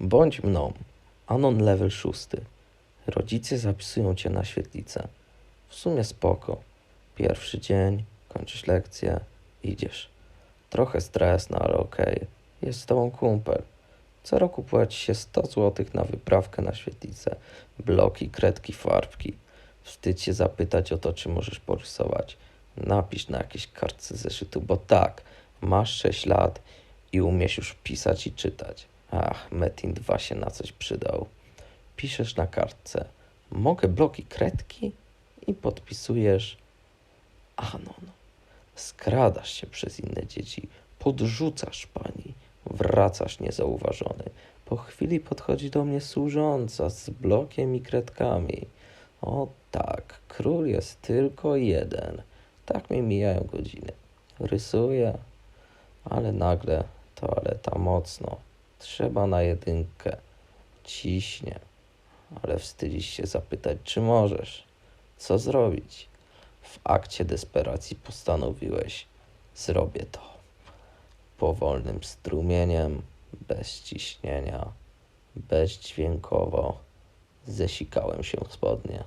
Bądź mną. Anon level szósty. Rodzice zapisują cię na świetlicę. W sumie spoko. Pierwszy dzień, kończysz lekcję, idziesz. Trochę stres, no ale okej. Jest z tobą kumpel. Co roku płaci się 100 zł na wyprawkę na świetlicę. Bloki, kredki, farbki. Wstyd się zapytać o to, czy możesz porysować. Napisz na jakiejś kartce zeszytu, bo tak, masz 6 lat i umiesz już pisać i czytać. Ach, Metin 2 się na coś przydał. Piszesz na kartce, mogę bloki kredki? I podpisujesz Anon. Skradasz się przez inne dzieci, podrzucasz pani, wracasz niezauważony. Po chwili podchodzi do mnie służąca z blokiem i kredkami. O tak, król jest tylko jeden. Tak mi mijają godziny. Rysuję, ale nagle toaleta mocno. Trzeba na jedynkę. Ciśnie, ale wstydzisz się zapytać, czy możesz. Co zrobić? W akcie desperacji postanowiłeś, zrobię to. Powolnym strumieniem, bez ciśnienia, bezdźwiękowo, zesikałem się w spodnie.